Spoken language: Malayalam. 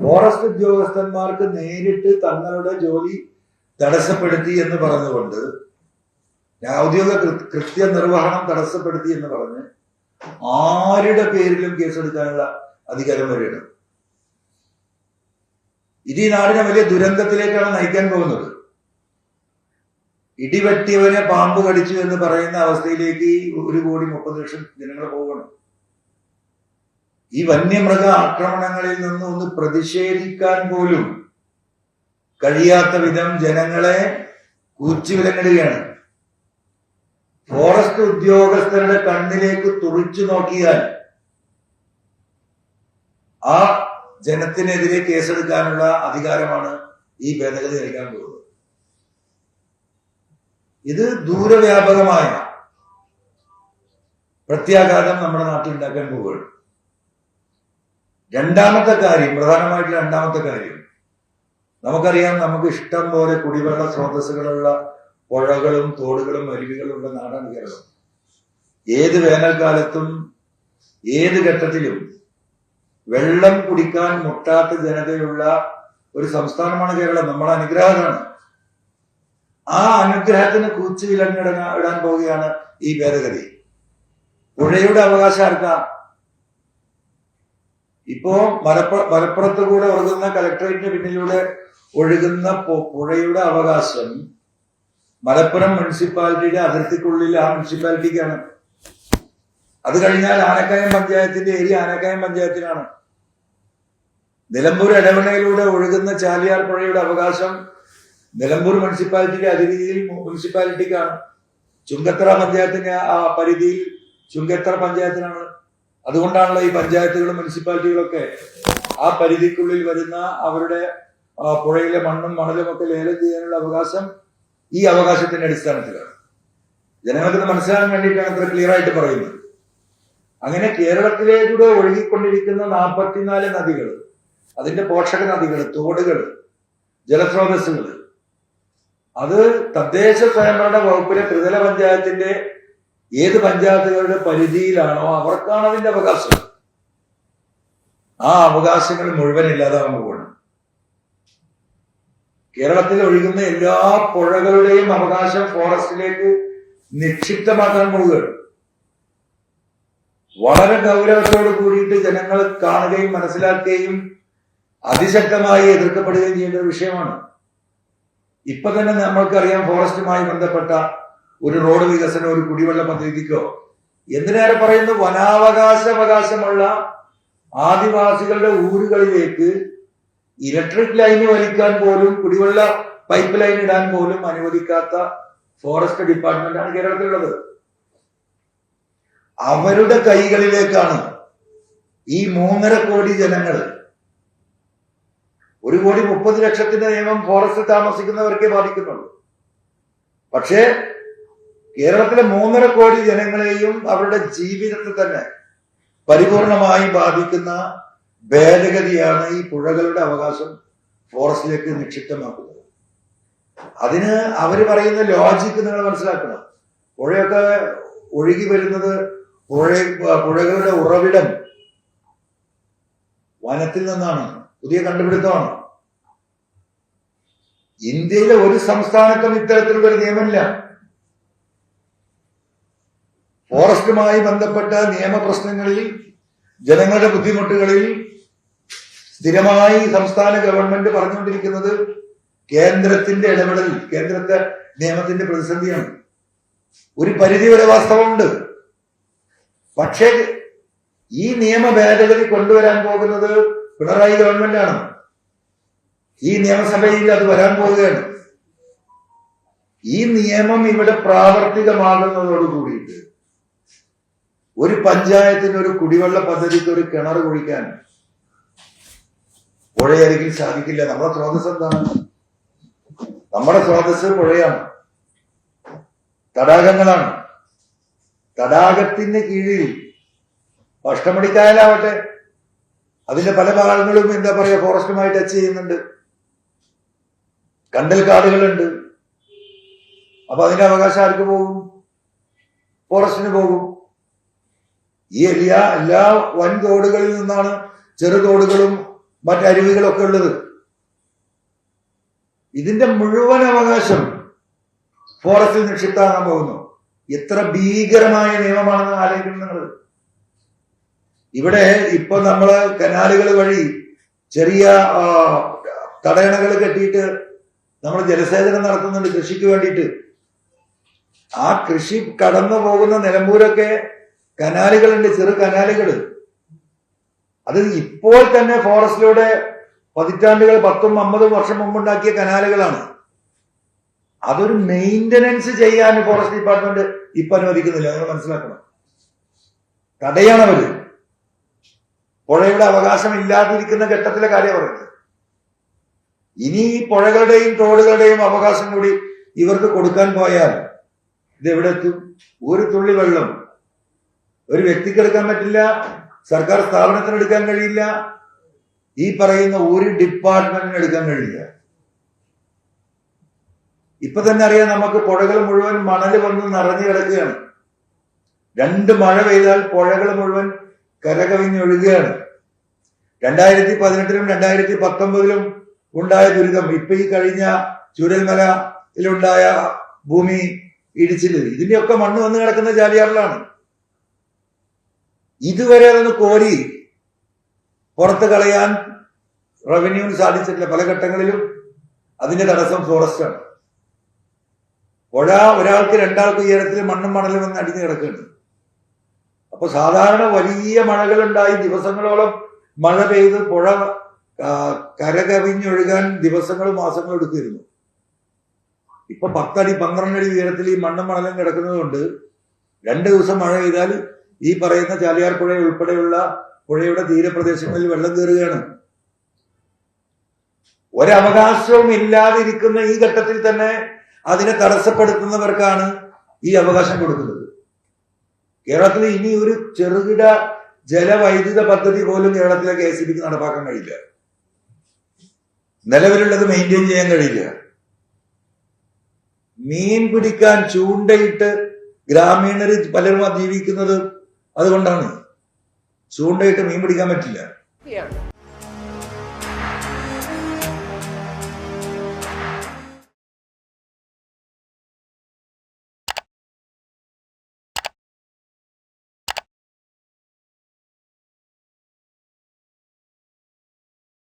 ഫോറസ്റ്റ് ഉദ്യോഗസ്ഥന്മാർക്ക് നേരിട്ട് തങ്ങളുടെ ജോലി തടസ്സപ്പെടുത്തി എന്ന് പറഞ്ഞുകൊണ്ട് ഔദ്യോഗിക കൃത്യനിർവഹണം തടസ്സപ്പെടുത്തി എന്ന് പറഞ്ഞ് ആരുടെ പേരിലും കേസെടുക്കാനുള്ള അധികാരം വരെയാണ് ഇത് ഈ നാടിനെ വലിയ ദുരന്തത്തിലേക്കാണ് നയിക്കാൻ പോകുന്നത്. ഇടിവെട്ടിയവനെ പാമ്പ് കടിച്ചു എന്ന് പറയുന്ന അവസ്ഥയിലേക്ക് ഒരു കോടി മുപ്പത് ലക്ഷം ജനങ്ങൾ പോകണം. ഈ വന്യമൃഗ ആക്രമണങ്ങളിൽ നിന്ന് ഒന്ന് പ്രതിഷേധിക്കാൻ പോലും കഴിയാത്ത വിധം ജനങ്ങളെ കൂച്ചുവിലങ്ങിടുകയാണ് ഫോറസ്റ്റ് ഉദ്യോഗസ്ഥരുടെ കണ്ണിലേക്ക് തുറിച്ചു നോക്കിയാൽ ആ ജനത്തിനെതിരെ കേസെടുക്കാനുള്ള അധികാരമാണ് ഈ ഭേദഗതി നൽകാൻ പോകുന്നത്. ഇത് ദൂരവ്യാപകമായ പ്രത്യാഘാതം നമ്മുടെ നാട്ടിൽ ഉണ്ടാക്കാൻ പോവുകയാണ്. രണ്ടാമത്തെ കാര്യം പ്രധാനമായിട്ട് രണ്ടാമത്തെ കാര്യം. നമുക്കറിയാം നമുക്ക് ഇഷ്ടം പോലെ കുടിവെള്ള സ്രോതസ്സുകളുള്ള പുഴകളും തോടുകളും അരുവികളും ഉള്ള നാടാണ് കേരളം. ഏത് വേനൽക്കാലത്തും ഏത് ഘട്ടത്തിലും വെള്ളം കുടിക്കാൻ മുട്ടാത്ത ജനതയുള്ള ഒരു സംസ്ഥാനമാണ് കേരളം. നമ്മുടെ അനുഗ്രഹമാണ് ആ അനുഗ്രഹത്തിന് കൂച്ചു വിലങ്ങിട ഇടാൻ പോവുകയാണ് ഈ ഭേദഗതി. പുഴയുടെ അവകാശം ആർക്കാ? ഇപ്പോ മലപ്പുറ മലപ്പുറത്ത് കൂടെ ഒഴുകുന്ന കലക്ടറേറ്റിന് പിന്നിലൂടെ ഒഴുകുന്ന പുഴയുടെ അവകാശം മലപ്പുറം മുനിസിപ്പാലിറ്റിയുടെ അതിർത്തിക്കുള്ളിൽ ആ മുനിസിപ്പാലിറ്റിക്കാണ്. അത് കഴിഞ്ഞാൽ ആനക്കായം പഞ്ചായത്തിന്റെ ഏരിയ ആനക്കായം പഞ്ചായത്തിനാണ് നിലമ്പൂർ ഇടവണയിലൂടെ ഒഴുകുന്ന ചാലിയാർ പുഴയുടെ അവകാശം നിലമ്പൂർ മുനിസിപ്പാലിറ്റിയുടെ അതിർത്തിയിൽ മുനിസിപ്പാലിറ്റിക്കാണ്. ചുങ്കത്തറ പഞ്ചായത്തിന്റെ ആ പരിധിയിൽ ചുങ്കത്തറ പഞ്ചായത്തിനാണ് അതുകൊണ്ടാണല്ലോ ഈ പഞ്ചായത്തുകളും മുനിസിപ്പാലിറ്റികളൊക്കെ ആ പരിധിക്കുള്ളിൽ വരുന്ന അവരുടെ പുഴയിലെ മണ്ണും മണലും ഒക്കെ ലേലം ചെയ്യാനുള്ള അവകാശം ഈ അവകാശത്തിന്റെ അടിസ്ഥാനത്തിലാണ്. ജനങ്ങൾക്ക് മനസ്സിലാക്കാൻ വേണ്ടിയിട്ടാണ് അത്ര ക്ലിയർ ആയിട്ട് പറയുന്നത്. അങ്ങനെ കേരളത്തിലേക്കൂടെ ഒഴുകിക്കൊണ്ടിരിക്കുന്ന നാൽപ്പത്തിനാല് നദികൾ അതിന്റെ പോഷക നദികൾ തോടുകൾ ജലസ്രോതസ്സുകൾ അത് തദ്ദേശ സ്വയംഭരണ വകുപ്പിലെ ത്രിതല പഞ്ചായത്തിന്റെ ഏത് പഞ്ചായത്തുകളുടെ പരിധിയിലാണോ അവർക്കാണ് അതിന്റെ അവകാശം. ആ അവകാശങ്ങൾ മുഴുവൻ പോവുകയാണ്. കേരളത്തിൽ ഒഴുകുന്ന എല്ലാ പുഴകളുടെയും അവകാശം ഫോറസ്റ്റിലേക്ക് നിക്ഷിപ്തമാക്കാൻ പോവുകയാണ്. വളരെ ഗൗരവത്തോട് കൂടിയിട്ട് ജനങ്ങൾ കാണുകയും മനസ്സിലാക്കുകയും അതിശക്തമായി എതിർക്കപ്പെടുകയും ചെയ്യേണ്ട ഒരു വിഷയമാണ്. ഇപ്പൊ തന്നെ നമ്മൾക്കറിയാം ഫോറസ്റ്റുമായി ബന്ധപ്പെട്ട ഒരു റോഡ് വികസനം ഒരു കുടിവെള്ള പദ്ധതിക്കോ. എന്തിനേറെ പറയുന്നു? വനാവകാശ അവകാശമുള്ള ആദിവാസികളുടെ ഊരുകളിലേക്ക് ഇലക്ട്രിക് ലൈൻ വലിക്കാൻ പോലും കുടിവെള്ള പൈപ്പ് ലൈൻ ഇടാൻ പോലും അനുവദിക്കാത്ത ഫോറസ്റ്റ് ഡിപ്പാർട്ട്മെന്റ് ആണ് കേരളത്തിലുള്ളത്. അവരുടെ കൈകളിലേക്കാണ് ഈ മൂന്നര കോടി ജനങ്ങൾ ഒരു കോടി മുപ്പത് ലക്ഷത്തിന്റെ നിയമം ഫോറസ്റ്റ് താമസിക്കുന്നവർക്കേ ബാധിക്കുന്നുള്ളൂ. പക്ഷേ കേരളത്തിലെ മൂന്നര കോടി ജനങ്ങളെയും അവരുടെ ജീവിതത്തെ തന്നെ പരിപൂർണമായി ബാധിക്കുന്ന ഭേദഗതിയാണ് ഈ പുഴകളുടെ അവകാശം ഫോറസ്റ്റിലേക്ക് നിക്ഷിപ്തമാക്കുന്നത്. അതിന് അവർ പറയുന്ന ലോജിക്ക് നിങ്ങൾ മനസ്സിലാക്കണം. പുഴയൊക്കെ ഒഴുകി വരുന്നത് പുഴ പുഴകളുടെ ഉറവിടം വനത്തിൽ നിന്നാണ് പുതിയ കണ്ടുപിടുത്തമാണ്. ഇന്ത്യയിലെ ഒരു സംസ്ഥാനത്തും ഇത്തരത്തിലുള്ള ഒരു നിയമമില്ല. ഫോറസ്റ്റുമായി ബന്ധപ്പെട്ട നിയമപ്രശ്നങ്ങളിൽ ജനങ്ങളുടെ ബുദ്ധിമുട്ടുകളിൽ സ്ഥിരമായി സംസ്ഥാന ഗവൺമെന്റ് പറഞ്ഞുകൊണ്ടിരിക്കുന്നത് കേന്ദ്രത്തിന്റെ ഇടപെടൽ കേന്ദ്രത്തെ നിയമത്തിന്റെ പ്രതിസന്ധിയാണ്. ഒരു പരിധി വരെ വാസ്തവമുണ്ട്. പക്ഷേ ഈ നിയമ ഭേദഗതി കൊണ്ടുവരാൻ പോകുന്നത് പിണറായി ഗവൺമെന്റാണ്. ഈ നിയമസഭയിൽ അത് വരാൻ പോവുകയാണ്. ഈ നിയമം ഇവിടെ പ്രാവർത്തികമാകുന്നതോട് കൂടിയിട്ട് ഒരു പഞ്ചായത്തിന് ഒരു കുടിവെള്ള പദ്ധതിക്ക് ഒരു കിണർ കുഴിക്കാൻ പുഴയരികിൽ സാധിക്കില്ല. നമ്മുടെ സ്രോതസ് എന്താണ്? നമ്മുടെ സ്രോതസ് പുഴയാണ്. തടാകങ്ങളാണ്. തടാകത്തിന്റെ കീഴിൽ പഷ്ടമടിക്കായലാവട്ടെ അതിന്റെ പല ഭാഗങ്ങളും എന്താ പറയാ ഫോറസ്റ്റുമായി ടച്ച് ചെയ്യുന്നുണ്ട്. കണ്ടൽ കാടുകളുണ്ട് അപ്പൊ അതിന്റെ അവകാശം ആർക്ക് പോകും? ഫോറസ്റ്റിന് പോകും. ഈ എല്ലാ എല്ലാ വൻ തോടുകളിൽ നിന്നാണ് ചെറു തോടുകളും മറ്റരുവികളൊക്കെ ഉള്ളത്. ഇതിന്റെ മുഴുവൻ അവകാശം ഫോറസ്റ്റിൽ നിക്ഷിപ്താകാൻ പോകുന്നു. എത്ര ഭീകരമായ നിയമമാണെന്ന് ആലോചിക്കുന്നു നിങ്ങൾ. ഇവിടെ ഇപ്പൊ നമ്മൾ കനാലുകൾ വഴി ചെറിയ തടയണകൾ കെട്ടിയിട്ട് നമ്മൾ ജലസേചനം നടത്തുന്നുണ്ട് കൃഷിക്ക് വേണ്ടിയിട്ട്. ആ കൃഷി കടന്നു പോകുന്ന നിലമ്പൂരൊക്കെ കനാലുകളുണ്ട് ചെറു കനാലുകൾ അത് ഇപ്പോൾ തന്നെ ഫോറസ്റ്റിലൂടെ പതിറ്റാണ്ടുകൾ പത്തും അമ്പതും വർഷം മുമ്പുണ്ടാക്കിയ കനാലുകളാണ്. അതൊരു മെയിന്റനൻസ് ചെയ്യാൻ ഫോറസ്റ്റ് ഡിപ്പാർട്ട്മെന്റ് ഇപ്പൊ അനുവദിക്കുന്നില്ല. നിങ്ങൾ മനസ്സിലാക്കണം. തടയണവര് പുഴയുടെ അവകാശം ഇല്ലാതിരിക്കുന്ന ഘട്ടത്തിലെ കാര്യം പറയുന്നത്. ഇനി ഈ പുഴകളുടെയും തോടുകളുടെയും അവകാശം കൂടി ഇവർക്ക് കൊടുക്കാൻ പോയാൽ ഇത് എത്തും ഒരു തുള്ളി വെള്ളം ഒരു വ്യക്തിക്ക് എടുക്കാൻ പറ്റില്ല സർക്കാർ സ്ഥാപനത്തിന് എടുക്കാൻ കഴിയില്ല ഈ പറയുന്ന ഒരു ഡിപ്പാർട്ട്മെന്റിന് എടുക്കാൻ കഴിയില്ല. ഇപ്പൊ തന്നെ അറിയാം നമുക്ക് പുഴകൾ മുഴുവൻ മണൽ വന്ന് നിറഞ്ഞു കിടക്കുകയാണ്. രണ്ട് മഴ പെയ്താൽ പുഴകൾ മുഴുവൻ കരകവിഞ്ഞൊഴുകുകയാണ് രണ്ടായിരത്തി പതിനെട്ടിലും രണ്ടായിരത്തി പത്തൊമ്പതിലും ഉണ്ടായ ദുരിതം ഇപ്പൊ ഈ കഴിഞ്ഞ ചുരൽമലയിലുണ്ടായ ഭൂമി ഇടിച്ചിൽ. ഇതിന്റെയൊക്കെ മണ്ണ് വന്ന് കിടക്കുന്ന ചാലിയാറിലാണ് ഇതുവരെ അതൊന്ന് കോരി പുറത്ത് കളയാൻ റവന്യൂവിന് സാധിച്ചിട്ടില്ല പല ഘട്ടങ്ങളിലും. അതിന്റെ തടസ്സം ഫോറസ്റ്റ് ആണ് പുഴ ഒരാൾക്ക് രണ്ടാൾക്ക് ഉയരത്തിൽ മണ്ണും മണലും വന്ന് അടിഞ്ഞു കിടക്കുന്നുണ്ട് അപ്പൊ സാധാരണ വലിയ മഴകൾ ഉണ്ടായി ദിവസങ്ങളോളം മഴ പെയ്ത് പുഴ കരകവിഞ്ഞൊഴുകാൻ ദിവസങ്ങളും മാസങ്ങളും എടുക്കുമായിരുന്നു ഇപ്പൊ പത്തടി പന്ത്രണ്ടടി ഉയരത്തിൽ ഈ മണ്ണും മണലും കിടക്കുന്നതുകൊണ്ട് രണ്ട് ദിവസം മഴ പെയ്താൽ ഈ പറയുന്ന ചാലിയാർ പുഴ ഉൾപ്പെടെയുള്ള പുഴയുടെ തീരപ്രദേശങ്ങളിൽ വെള്ളം കയറുകയാണ്. ഒരവകാശവും ഇല്ലാതിരിക്കുന്ന ഈ ഘട്ടത്തിൽ തന്നെ അതിനെ തടസ്സപ്പെടുത്തുന്നവർക്കാണ് ഈ അവകാശം കൊടുക്കുന്നത്. കേരളത്തിൽ ഇനി ഒരു ചെറുകിട ജലവൈദ്യുത പദ്ധതി പോലും കേരളത്തിലെ കെ എസ് ബിക്ക് നടപ്പാക്കാൻ കഴിയില്ല. നിലവിലുള്ളത് മെയിന്റെയിൻ ചെയ്യാൻ കഴിയില്ല. മീൻ പിടിക്കാൻ ചൂണ്ടയിട്ട് ഗ്രാമീണർ പലരും ജീവിക്കുന്നത് അതുകൊണ്ടാണ് ചൂണ്ടയിട്ട് മീൻ പിടിക്കാൻ പറ്റില്ല.